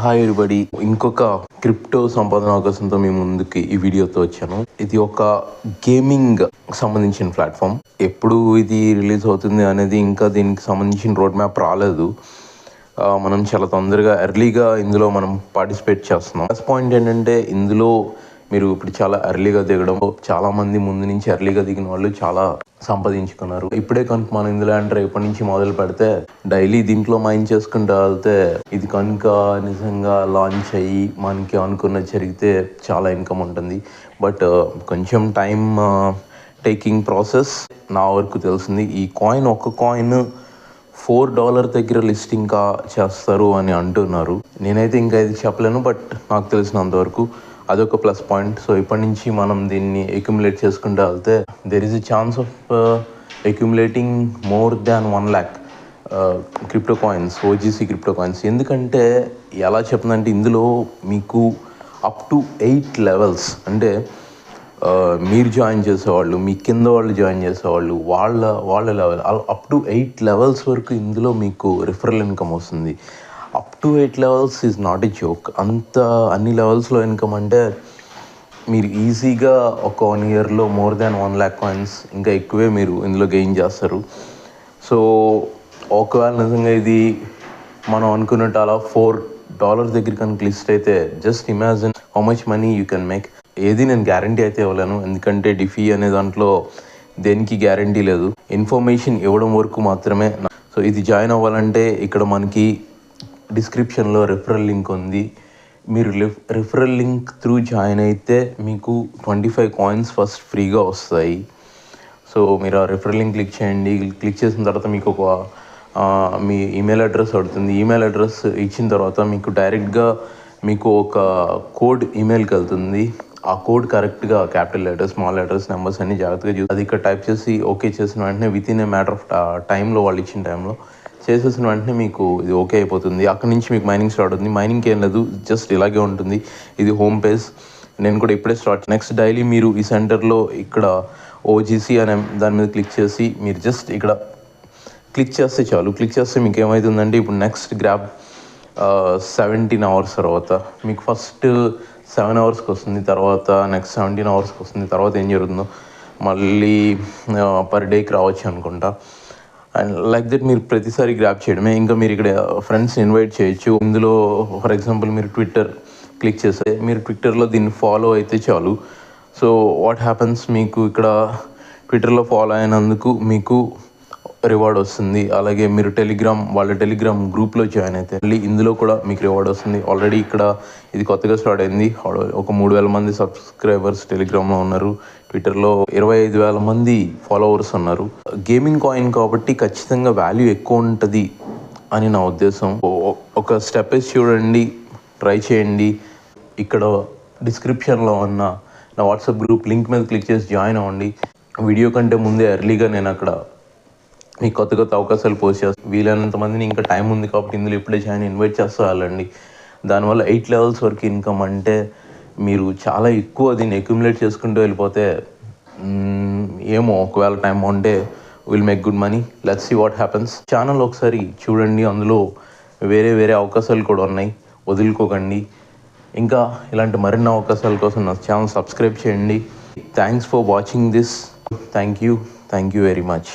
Hi everybody ఇంకొక crypto సంపాదన అవకాశంతో మీ ముందుకి ఈ వీడియోతో వచ్చాను. ఇది ఒక గేమింగ్ సంబంధించిన ప్లాట్ఫామ్. ఎప్పుడు ఇది రిలీజ్ అవుతుంది అనేది ఇంకా దీనికి సంబంధించిన రోడ్ మ్యాప్ రాలేదు. మనం చాలా తొందరగా ఎర్లీగా ఇందులో మనం పార్టిసిపేట్ చేస్తున్నాం. ప్లస్ పాయింట్ ఏంటంటే ఇందులో మీరు ఇప్పుడు చాలా ఎర్లీగా దిగడం చాలా మంది ముందు నుంచి ఎర్లీగా దిగిన వాళ్ళు చాలా సంపాదించుకున్నారు. ఇప్పుడే కనుక మనం ఇందులో ఎంటర్ ఇప్పటి నుంచి మొదలు పెడితే డైలీ దీంట్లో మైండ్ చేసుకుంటూ వెళ్తే ఇది కనుక నిజంగా లాంచ్ అయ్యి మనకి అనుకున్నది జరిగితే చాలా ఇన్కమ్ ఉంటుంది. బట్ uh, కొంచెం టైం టేకింగ్ ప్రాసెస్ నా వరకు తెలిసింది. ఈ కాయిన్ ఒక కాయిన్ ఫోర్ డాలర్ దగ్గర లిస్టింగ్ ఇంకా చేస్తారు అని అంటున్నారు. నేనైతే ఇంకా ఇది చెప్పలేను బట్ నాకు తెలిసినంతవరకు అదొక ప్లస్ పాయింట్. సో ఇప్పటి నుంచి మనం దీన్ని అక్యుములేట్ చేసుకుంటూ వెళ్తే there is a chance of accumulating more than one lakh crypto coins OGC crypto coins ఎందుకంటే ఎలా చెప్తుందంటే ఇందులో మీకు అప్ టు ఎయిట్ లెవెల్స్ అంటే uh, మీరు జాయిన్ చేసేవాళ్ళు మీ కింద వాళ్ళు జాయిన్ చేసేవాళ్ళు వాళ్ళ వాళ్ళ level up to eight levels వరకు ఇందులో మీకు రిఫరల్ ఇన్కమ్ వస్తుంది. To eight levels is not a joke అంత అన్ని లెవెల్స్లో ఇన్కమ్ అంటే మీరు ఈజీగా ఒక వన్ ఇయర్లో more than one lakh coins ఇంకా ఎక్కువే మీరు ఇందులో గెయిన్ చేస్తారు. సో ఒకవేళ నిజంగా ఇది మనం అనుకున్నట్టు అలా ఫోర్ డాలర్ దగ్గర కనుక లిస్ట్ అయితే just imagine how much money you can make ఏది నేను గ్యారంటీ అయితే ఇవ్వలేను. ఎందుకంటే డిఫీ అనే దాంట్లో దేనికి గ్యారంటీ లేదు. ఇన్ఫర్మేషన్ ఇవ్వడం వరకు మాత్రమే. సో ఇది జాయిన్ అవ్వాలంటే ఇక్కడ మనకి డిస్క్రిప్షన్లో రెఫరల్ లింక్ ఉంది. మీరు రిఫరల్ లింక్ త్రూ జాయిన్ అయితే మీకు ట్వంటీ ఫైవ్ కాయిన్స్ ఫస్ట్ ఫ్రీగా వస్తాయి. సో మీరు ఆ రిఫరల్ లింక్ క్లిక్ చేయండి. క్లిక్ చేసిన తర్వాత మీకు ఒక మీ ఈమెయిల్ అడ్రస్ అడుగుతుంది ఈమెయిల్ అడ్రస్ ఇచ్చిన తర్వాత మీకు డైరెక్ట్గా మీకు ఒక కోడ్ ఈమెయిల్కి వెళ్తుంది. ఆ కోడ్ కరెక్ట్గా capital letters small letters numbers అన్ని జాగ్రత్తగా చూసి అది ఇక్కడ టైప్ చేసి ఓకే చేసిన వెంటనే within a matter of టైంలో వాళ్ళు ఇచ్చిన టైంలో చేసేసిన వెంటనే మీకు ఇది ఓకే అయిపోతుంది. అక్కడ నుంచి మీకు మైనింగ్ స్టార్ట్ అవుతుంది. మైనింగ్కి ఏం లేదు జస్ట్ ఇలాగే ఉంటుంది. ఇది హోమ్ పేజ్ నేను కూడా ఇప్పుడే స్టార్ట్ నెక్స్ట్ డైలీ మీరు ఈ సెంటర్లో ఇక్కడ ఓజీసీ అనే దాని మీద క్లిక్ చేసి మీరు జస్ట్ ఇక్కడ క్లిక్ చేస్తే చాలు. క్లిక్ చేస్తే మీకు ఏమవుతుందంటే ఇప్పుడు నెక్స్ట్ గ్రాబ్ సెవెంటీన్ అవర్స్ తర్వాత మీకు ఫస్ట్ సెవెన్ అవర్స్కి వస్తుంది. తర్వాత నెక్స్ట్ సెవెంటీన్ అవర్స్కి వస్తుంది. తర్వాత ఏం జరుగుతుందో మళ్ళీ పర్ డేకి రావచ్చు అనుకుంటా. అండ్ లైక్ దట్ మీరు ప్రతిసారి గ్రాప్ చేయడమే. ఇంకా మీరు ఇక్కడ ఫ్రెండ్స్ ఇన్వైట్ చేయొచ్చు. ఇందులో ఫర్ ఎగ్జాంపుల్ మీరు ట్విట్టర్ క్లిక్ చేస్తే మీరు ట్విట్టర్లో దీన్ని ఫాలో అయితే చాలు. సో వాట్ హ్యాపన్స్ మీకు ఇక్కడ ట్విట్టర్లో ఫాలో అయినందుకు మీకు రివార్డ్ వస్తుంది. అలాగే మీరు టెలిగ్రామ్ వాళ్ళ టెలిగ్రామ్ గ్రూప్లో జాయిన్ అయితే మళ్ళీ ఇందులో కూడా మీకు రివార్డ్ వస్తుంది. ఆల్రెడీ ఇక్కడ ఇది కొత్తగా స్టార్ట్ అయింది. ఒక మూడు వేల మంది సబ్స్క్రైబర్స్ టెలిగ్రామ్లో ఉన్నారు. ట్విట్టర్లో ఇరవై ఐదు వేల మంది ఫాలోవర్స్ ఉన్నారు. గేమింగ్ కాయిన్ కాబట్టి ఖచ్చితంగా వాల్యూ ఎక్కువ ఉంటుంది అని నా ఉద్దేశం. ఒక స్టెప్ వేసి చూడండి ట్రై చేయండి. ఇక్కడ డిస్క్రిప్షన్లో ఉన్న నా వాట్సాప్ గ్రూప్ లింక్ మీద క్లిక్ చేసి జాయిన్ అవ్వండి. వీడియో కంటే ముందే ఎర్లీగా నేను అక్కడ మీకు కొత్త కొత్త అవకాశాలు పోస్ట్ వీలైనంత మందిని ఇంకా టైం ఉంది కాబట్టి ఇందులో ఇప్పుడే జాయిన్ ఇన్వైట్ చేస్తూ వెళ్ళండి దానివల్ల ఎయిట్ లెవెల్స్ వరకు ఇన్కమ్ అంటే మీరు చాలా ఎక్కువ దీన్ని అక్యుములేట్ చేసుకుంటూ వెళ్ళిపోతే ఏమో ఒకవేళ టైం ఉంటే will make good money let's see what happens channel ఒకసారి చూడండి అందులో వేరే వేరే అవకాశాలు కూడా ఉన్నాయి. వదులుకోకండి. ఇంకా ఇలాంటి మరిన్ని అవకాశాల కోసం నా ఛానల్ సబ్స్క్రైబ్ చేయండి. Thanks for watching this thank you thank you very much